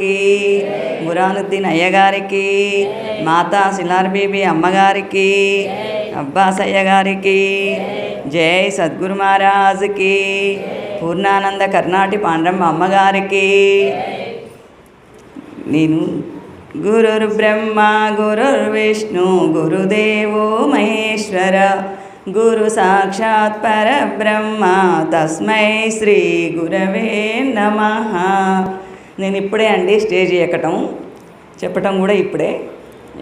కి బురానుద్దీన్ అయ్యగారికి మాతా సిలార్ బీబీ అమ్మగారికి అబ్బాస్ అయ్యగారికి జై సద్గురు మహారాజుకి పూర్ణానంద కర్ణాటి పాండ్రమ్మ అమ్మగారికి. నేను గురుర్ బ్రహ్మ గురుర్ విష్ణు గురుదేవో మహేశ్వర గురు సాక్షాత్ పరబ్రహ్మ తస్మై శ్రీ గురవే నమ. నేను ఇప్పుడే అండి స్టేజ్ ఎక్కటం. చెప్పటం కూడా ఇప్పుడే.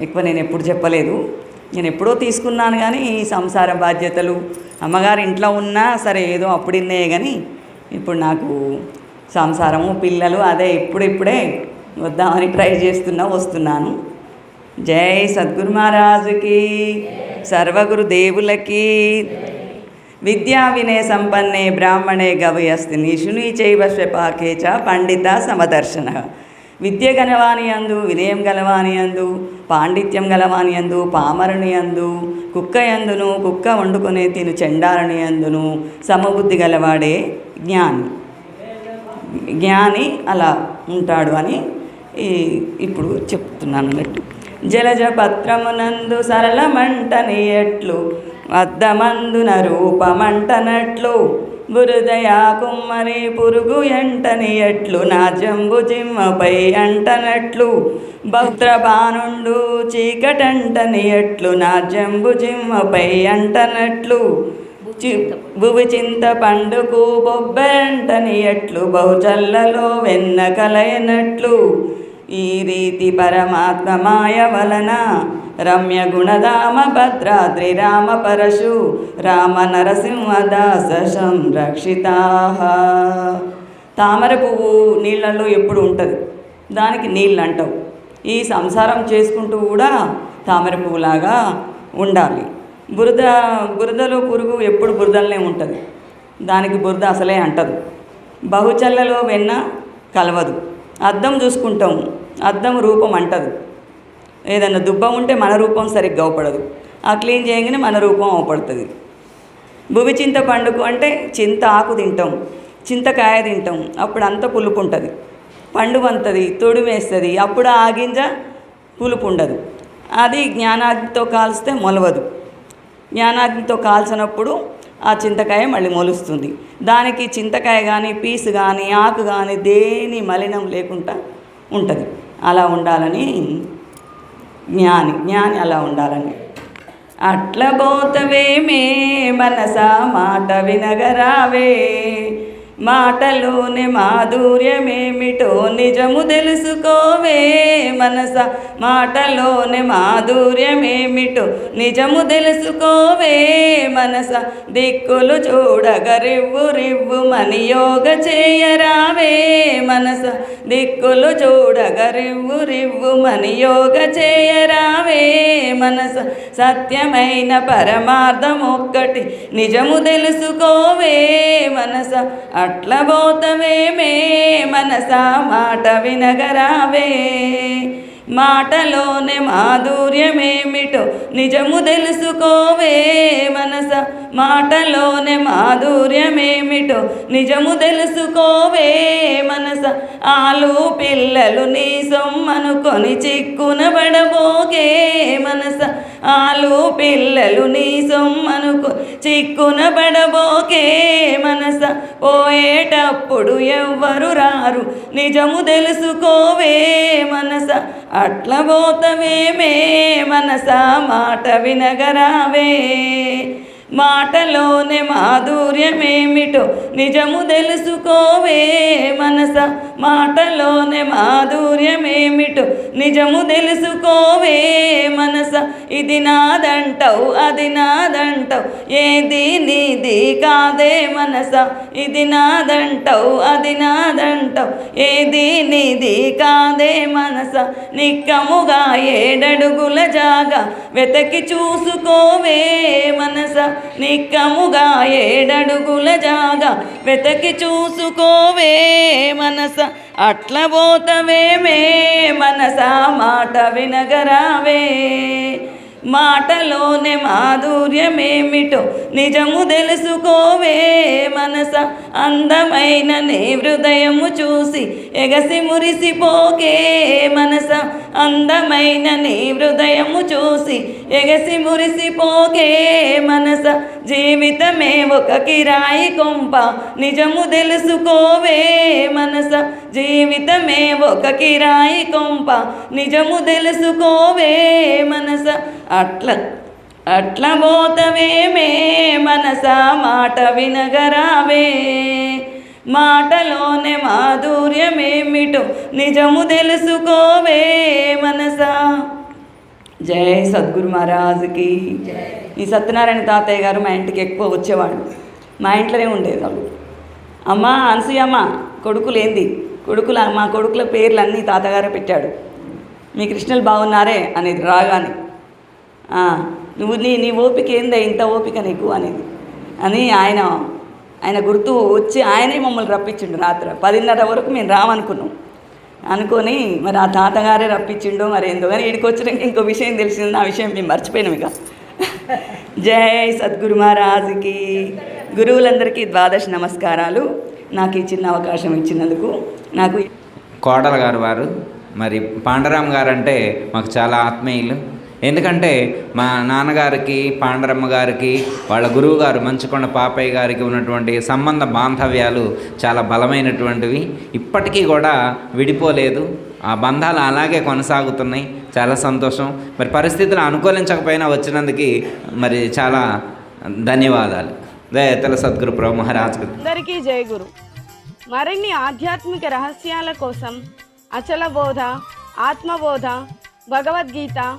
ఎక్కువ నేను ఎప్పుడు చెప్పలేదు. నేను ఎప్పుడో తీసుకున్నాను కానీ ఈ సంసార బాధ్యతలు అమ్మగారు ఇంట్లో ఉన్నా సరే ఏదో అప్పుడిన్నే కానీ ఇప్పుడు నాకు సంసారము పిల్లలు అదే ఇప్పుడిప్పుడే వద్దామని ట్రై చేస్తున్నా వస్తున్నాను. జై సద్గురు మహారాజుకి సర్వగురు దేవులకి విద్యా వినయ సంపన్నే బ్రాహ్మణే గవయస్తి నిషుని చైవ శ్వపాకే చ పండిత సమదర్శన. విద్య గలవాని అందు వినయం గలవాని అందు పాండిత్యం గలవాని అందు పామరుని అందు కుక్క యందును కుక్క వండుకునే తిను చెండాలని అందును సమబుద్ధి గలవాడే జ్ఞాని. జ్ఞాని అలా ఉంటాడు అని ఈ ఇప్పుడు చెప్తున్నాను అన్నట్టు. జలజ పత్రమునందు సరళమంటని ఎట్లు అద్దమందున రూపమంటనట్లు బురదయా కుమ్మరి పురుగు ఎంటని ఎట్లు నా జంబు జిమ్మపై అంటనట్లు భద్రబానుండు చీకటంటని ఎట్లు నా జంబు జిమ్మపై అంటనట్లు భువి చింత పండుకు బొబ్బెంటని ఎట్లు బహుజల్లలో వెన్న కలయనట్లు ఈ రీతి పరమాత్మమాయ వలన రమ్య గుణధామ భద్రాద్రి రామ పరశు రామ నరసింహదాస సంరక్షితా. తామర పువ్వు నీళ్ళల్లో ఎప్పుడు ఉంటుంది? దానికి నీళ్ళు అంటావు ఈ సంసారం చేసుకుంటూ కూడా తామర పువ్వులాగా ఉండాలి. బురద బురదలో పురుగు ఎప్పుడు బురదలనే ఉంటుంది. దానికి బురద అసలే అంటదు. బహుచల్లలో వెన్న కలవదు. అద్దం చూసుకుంటాము అద్దం రూపం అంటదు. ఏదన్నా దుబ్బ ఉంటే మన రూపం సరిగ్గా అవపడదు. ఆ క్లీన్ చేయగానే మన రూపం అవపడుతుంది. భువి చింత పండుకు అంటే చింత ఆకు తింటాం చింతకాయ తింటాం అప్పుడు అంత పులుపు ఉంటుంది పండు వంతది తొడిమేస్తుంది అప్పుడు ఆ గింజ పులుపు ఉండదు అది జ్ఞానాగ్నితో కాల్స్తే మొలవదు. జ్ఞానాగ్నితో కాల్చినప్పుడు ఆ చింతకాయ మళ్ళీ మొలుస్తుంది. దానికి చింతకాయ కానీ పీసు కానీ ఆకు కానీ దేని మలినం లేకుండా ఉంటుంది. అలా ఉండాలని జ్ఞాని జ్ఞాని అలా ఉండాలని. అట్ల పోతవేమే మనసా మాట వినగరావే. మాటలోని మాధుర్యమేమిటో నిజము తెలుసుకోవే. మనస మాటలోని మాధుర్యమేమిటో నిజము తెలుసుకోవే. మనస దిక్కులు చూడగ రివ్వు రివ్వు మనియోగ చేయరావే. మనస దిక్కులు చూడగ రివ్వు రివ్వు మని యోగ చేయరావే మనస. సత్యమైన పరమార్థం ఒక్కటి నిజము తెలుసుకోవే మనస. అట్ల బోతవేమే మనస మాట వినగరావే. మాటలోనే మాధుర్యమేమిటో నిజము తెలుసుకోవే మనస. మాటలోనే మాధుర్యమేమిటో నిజము తెలుసుకోవే మనస. ఆలు పిల్లలు నీ సొమ్మనుకొని చిక్కున పడబోకే మనస. ఆలు పిల్లలు నీ సొమ్మనుకు చిక్కున పడబోకే మనస పోయేటప్పుడు ఎవ్వరు రారు. నిజము తెలుసుకోవే మనస అట్ల పోతవేమే మనస మాట వినగరావే. మాటలోనే మాధుర్యమేమిటో నిజము తెలుసుకోవే మనస మాటలోనే మాధుర్యమేమిటో నిజము తెలుసుకోవే మనస. ఇది నాదంటావు అది నాదంటావు ఏది నీది కాదే మనస. ఇది నాదంటావు అది నాదంటావు ఏది నీది కాదే మనస. నిక్కముగా ఏడడుగుల జాగా వెతకి చూసుకోవే మనస. నిక్కముగా ఏడడుగుల జాగా వెతకి చూసుకోవే మనస. అట్ల పోతవేమే మనస మాట వినగరావే. మాటలోనే మాధుర్యమేమిటో నిజము తెలుసుకోవే. మనస అందమైన నీ హృదయము చూసి ఎగసి మురిసిపోకే. మనస అందమైన నీ హృదయము చూసి ఎగసి మురిసిపోకే మనస. జీవితమే ఒక కిరాయి కొంప నిజము తెలుసుకోవే మనస. జీవితమే ఒక కిరాయి కొంప నిజము తెలుసుకోవే మనస. అట్ల అట్ల పోతవేమే మనస మాట వినగరావే. మాటలోనే మాధుర్యమేమిటో నిజము తెలుసుకోవే మనసా. జై సద్గురు మహారాజుకి. ఈ సత్యనారాయణ తాతయ్య గారు మా ఇంటికి ఎక్కువ వచ్చేవాడు మా ఇంట్లోనే ఉండేది వాళ్ళు. అమ్మ అనసూయమ్మ కొడుకులేంది. కొడుకుల మా కొడుకుల పేర్లు అన్నీ తాతగారే పెట్టాడు. మీ కృష్ణులు బాగున్నారే అనేది రాగానే. "ఆ, నువ్వు నీ నీ ఓపిక ఏందే ఇంత ఓపిక నీకు అనేది. అని ఆయన ఆయన గుర్తు వచ్చి ఆయనే మమ్మల్ని రప్పించిండు రాత్రి. పదిన్నర వరకు మేము రామనుకున్నాం. అనుకొని మరి ఆ తాతగారే రప్పించిండో మరి ఏందో కానీ ఇక్కడికి వచ్చినాక ఇంకో విషయం తెలిసింది. ఆ విషయం మేము మర్చిపోయినాం ఇక. జై సద్గురు మహారాజుకి. గురువులందరికీ ద్వాదశ నమస్కారాలు. నాకు ఈ చిన్న అవకాశం ఇచ్చినందుకు నాకు కోడల గారు వారు. మరి పాండరామ్ గారు అంటే మాకు చాలా ఆత్మీయులు. ఎందుకంటే మా నాన్నగారికి పాండరమ్మ గారికి వాళ్ళ గురువు గారు మంచుకొండ పాపయ్య గారికి ఉన్నటువంటి సంబంధ బాంధవ్యాలు చాలా బలమైనటువంటివి. ఇప్పటికీ కూడా విడిపోలేదు. ఆ బంధాలు అలాగే కొనసాగుతున్నాయి. చాలా సంతోషం. మరి పరిస్థితులు అనుకూలించకపోయినా వచ్చినందుకు మరి చాలా ధన్యవాదాలు. దయతల సద్గురు ప్రభు మహారాజ్ అందరికీ జయ గురు. మరిన్ని ఆధ్యాత్మిక రహస్యాల కోసం అచల బోధ ఆత్మబోధ భగవద్గీత